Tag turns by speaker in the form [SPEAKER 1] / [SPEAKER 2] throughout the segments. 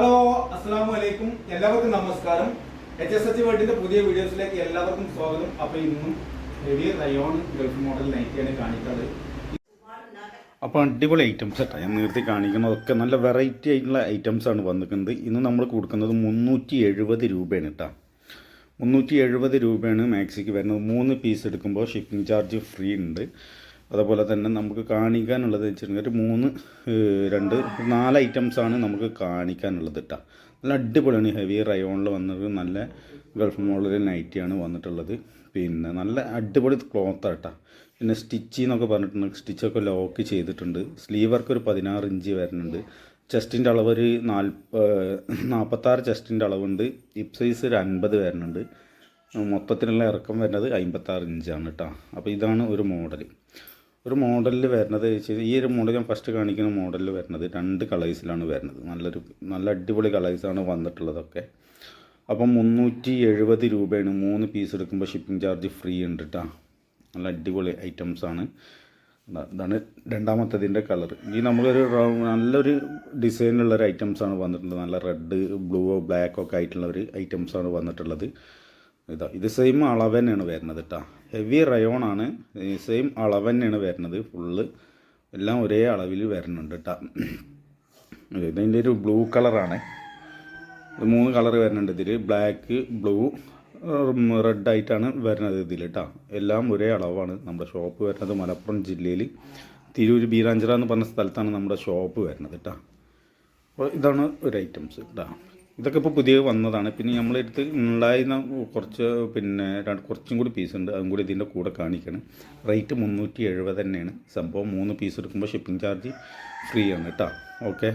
[SPEAKER 1] Hello അസ്സാം വലൈക്കും എല്ലാവർക്കും നമസ്കാരം. എച്ച് എസ് എച്ച് വേൾഡിന്റെ പുതിയ വീഡിയോസിലേക്ക് എല്ലാവർക്കും സ്വാഗതം. അപ്പൊ ഇന്നും ഹെവി റയോൺ ഗൾഫ് മോഡൽ നൈറ്റിയാണ് കാണിക്കുന്നത്
[SPEAKER 2] അപ്പോൾ അടിപൊളി ഐറ്റംസ് കേട്ടോ. ഞാൻ നേരത്തെ കാണിക്കുന്നതൊക്കെ നല്ല വെറൈറ്റി ആയിട്ടുള്ള ഐറ്റംസ് ആണ് വന്നിരിക്കുന്നത്. ഇന്ന് നമ്മൾ കൊടുക്കുന്നത് മുന്നൂറ്റി എഴുപത് രൂപയാണ് കേട്ടോ. മുന്നൂറ്റി എഴുപത് രൂപയാണ് മാക്സിക്ക് വരുന്നത്. മൂന്ന് പീസ് എടുക്കുമ്പോൾ ഷിപ്പിംഗ് ചാർജ് ഫ്രീ ഉണ്ട്. അതുപോലെ തന്നെ നമുക്ക് കാണിക്കാനുള്ളത് വെച്ചിട്ടുണ്ടെങ്കിൽ ഒരു മൂന്ന് രണ്ട് നാല് ഐറ്റംസ് ആണ് നമുക്ക് കാണിക്കാനുള്ളത് കേട്ടോ നല്ല അടിപൊളിയാണ് ഹെവി റയോണിൽ വന്നത്. നല്ല ഗൾഫ് മോഡൽ നൈറ്റിയാണ് വന്നിട്ടുള്ളത്. പിന്നെ നല്ല അടിപൊളി ക്ലോത്ത് കേട്ടോ പിന്നെ സ്റ്റിച്ച് എന്നൊക്കെ പറഞ്ഞിട്ടുണ്ട്. സ്റ്റിച്ചൊക്കെ ലോക്ക് ചെയ്തിട്ടുണ്ട്. സ്ലീവർക്ക് ഒരു പതിനാറ് ഇഞ്ച് വരുന്നുണ്ട്. ചെസ്റ്റിന്റെ അളവ് ഒരു നാൽപ്പ നാൽപ്പത്താറ് ചെസ്റ്റിന്റെ അളവുണ്ട്. ഹിപ് സൈസ് ഒരു അൻപത് വരുന്നുണ്ട്. മൊത്തത്തിലുള്ള ഇറക്കം വരുന്നത് അമ്പത്താറ് ഇഞ്ചാണ് കേട്ടോ അപ്പോൾ ഇതാണ് ഒരു മോഡൽ ഒരു മോഡലിൽ വരുന്നത് ഈ ഒരു മോഡൽ ഞാൻ ഫസ്റ്റ് കാണിക്കുന്ന മോഡലിൽ വരുന്നത് രണ്ട് കളേഴ്സിലാണ് വരുന്നത്. നല്ലൊരു നല്ല അടിപൊളി കളേഴ്സാണ് വന്നിട്ടുള്ളതൊക്കെ. അപ്പം മുന്നൂറ്റി എഴുപത് രൂപയാണ്. മൂന്ന് പീസ് എടുക്കുമ്പോൾ ഷിപ്പിംഗ് ചാർജ് ഫ്രീ ഉണ്ട് കേട്ടോ നല്ല അടിപൊളി ഐറ്റംസ് ആണ്. ഇതാണ് രണ്ടാമത്തതിന്റെ കളർ ഈ നമ്മളൊരു നല്ലൊരു ഡിസൈനിലുള്ളൊരു ഐറ്റംസ് ആണ് വന്നിട്ടുള്ളത്. നല്ല റെഡ് ബ്ലൂ ബ്ലാക്ക് ഒക്കെ ആയിട്ടുള്ള ഒരു ഐറ്റംസ് ആണ് വന്നിട്ടുള്ളത്. ഇതാ ഇത് സെയിം അളവ് തന്നെയാണ് വരുന്നത് കേട്ടോ ഹെവി റയോൺ ആണ് സെയിം അളവ് തന്നെയാണ് വരുന്നത് ഫുള്ള് എല്ലാം ഒരേ അളവിൽ വരുന്നുണ്ട് കേട്ടോ ഇതിന്റെ ഒരു ബ്ലൂ കളറാണ് മൂന്ന് കളർ വരുന്നുണ്ട് ഇതിൽ ബ്ലാക്ക് ബ്ലൂ റെഡ് ആയിട്ടാണ് വരുന്നത് ഇതിൽ കേട്ടോ എല്ലാം ഒരേ അളവാണ് നമ്മുടെ ഷോപ്പ് വരുന്നത് മലപ്പുറം ജില്ലയിൽ തിരൂര് ബീരാഞ്ചിറ എന്ന് പറഞ്ഞ സ്ഥലത്താണ് നമ്മുടെ ഷോപ്പ് വരുന്നത് കേട്ടോ അപ്പോൾ ഇതാണ് ഒരു ഐറ്റംസ് കേട്ടോ ഇതൊക്കെ ഇപ്പോൾ പുതിയ വന്നതാണ്. പിന്നെ നമ്മളെടുത്ത് ഉണ്ടായിരുന്ന കുറച്ച് പിന്നെ കുറച്ചും കൂടി പീസ് ഉണ്ട്. അതും കൂടി ഇതിന്റെ കൂടെ കാണിക്കണം. റേറ്റ് മുന്നൂറ്റി എഴുപത് തന്നെയാണ്. സംഭവം മൂന്ന് പീസ് എടുക്കുമ്പോൾ ഷിപ്പിംഗ് ചാർജ് ഫ്രീ ആണ് കേട്ടോ ഓക്കെ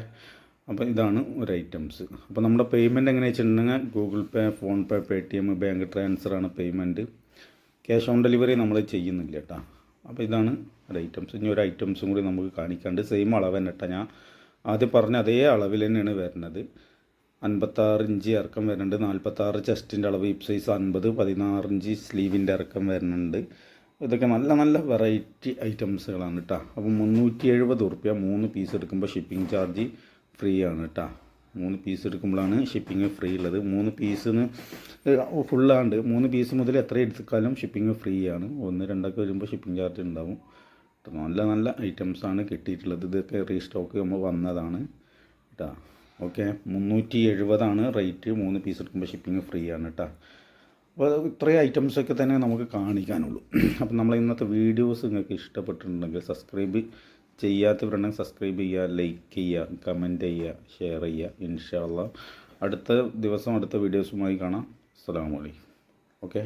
[SPEAKER 2] അപ്പോൾ ഇതാണ് ഒരു ഐറ്റംസ് അപ്പോൾ നമ്മുടെ പേയ്മെന്റ് എങ്ങനെ വെച്ചിട്ടുണ്ടെങ്കിൽ Google pay PhonePe Paytm bank ട്രാൻസ്ഫറാണ് payment cash on delivery നമ്മൾ ചെയ്യുന്നില്ല കേട്ടോ അപ്പോൾ ഇതാണ് ഒരു ഐറ്റംസ് ഇനി ഒരു ഐറ്റംസും കൂടി നമുക്ക് കാണിക്കാണ്ട് സെയിം അളവ് തന്നെ കേട്ടോ ഞാൻ ആദ്യം പറഞ്ഞ അതേ അളവിൽ തന്നെയാണ് വരുന്നത്. അൻപത്താറ് ഇഞ്ച് ഇറക്കം വരുന്നുണ്ട്. നാൽപ്പത്താറ് ചെസ്റ്റിന്റെ അളവ് ഹിപ്പ് സൈസ് അൻപത് പതിനാറ് ഇഞ്ച് സ്ലീവിന്റെ ഇറക്കം വരുന്നുണ്ട്. ഇതൊക്കെ നല്ല നല്ല വെറൈറ്റി ഐറ്റംസുകളാണ് കേട്ടോ അപ്പോൾ മുന്നൂറ്റി എഴുപത് ഉറുപ്പ്യ മൂന്ന് പീസ് എടുക്കുമ്പോൾ ഷിപ്പിംഗ് ചാർജ് ഫ്രീ ആണ് കേട്ടോ മൂന്ന് പീസ് എടുക്കുമ്പോഴാണ് ഷിപ്പിംഗ് ഫ്രീ ഉള്ളത്. മൂന്ന് പീസിന് ഫുള്ളാണ്ട് മൂന്ന് പീസ് മുതൽ എത്ര എടുത്താലും ഷിപ്പിംഗ് ഫ്രീ ആണ്. ഒന്ന് രണ്ടൊക്കെ വരുമ്പോൾ ഷിപ്പിംഗ് ചാർജ് ഉണ്ടാവും. നല്ല നല്ല ഐറ്റംസാണ് കിട്ടിയിട്ടുള്ളത്. ഇതൊക്കെ റീസ്റ്റോക്ക് നമ്മൾ വന്നതാണ് കേട്ടോ ഓക്കെ മുന്നൂറ്റി എഴുപതാണ് റേറ്റ്. മൂന്ന് പീസ് എടുക്കുമ്പോൾ ഷിപ്പിംഗ് ഫ്രീ ആണ് കേട്ടോ അപ്പോൾ ഇത്രയും ഐറ്റംസൊക്കെ തന്നെ നമുക്ക് കാണിക്കാനുള്ളൂ. അപ്പം നമ്മൾ ഇന്നത്തെ വീഡിയോസ് നിങ്ങൾക്ക് ഇഷ്ടപ്പെട്ടിട്ടുണ്ടെങ്കിൽ സബ്സ്ക്രൈബ് ചെയ്യാത്തവരുണ്ടെങ്കിൽ സബ്സ്ക്രൈബ് ചെയ്യുക ലൈക്ക് ചെയ്യുക കമന്റ് ചെയ്യുക ഷെയർ ചെയ്യുക ഇൻഷാല്ല അടുത്ത ദിവസം അടുത്ത വീഡിയോസുമായി കാണാം. അസ്സാം വലൈക്കും ഓക്കെ?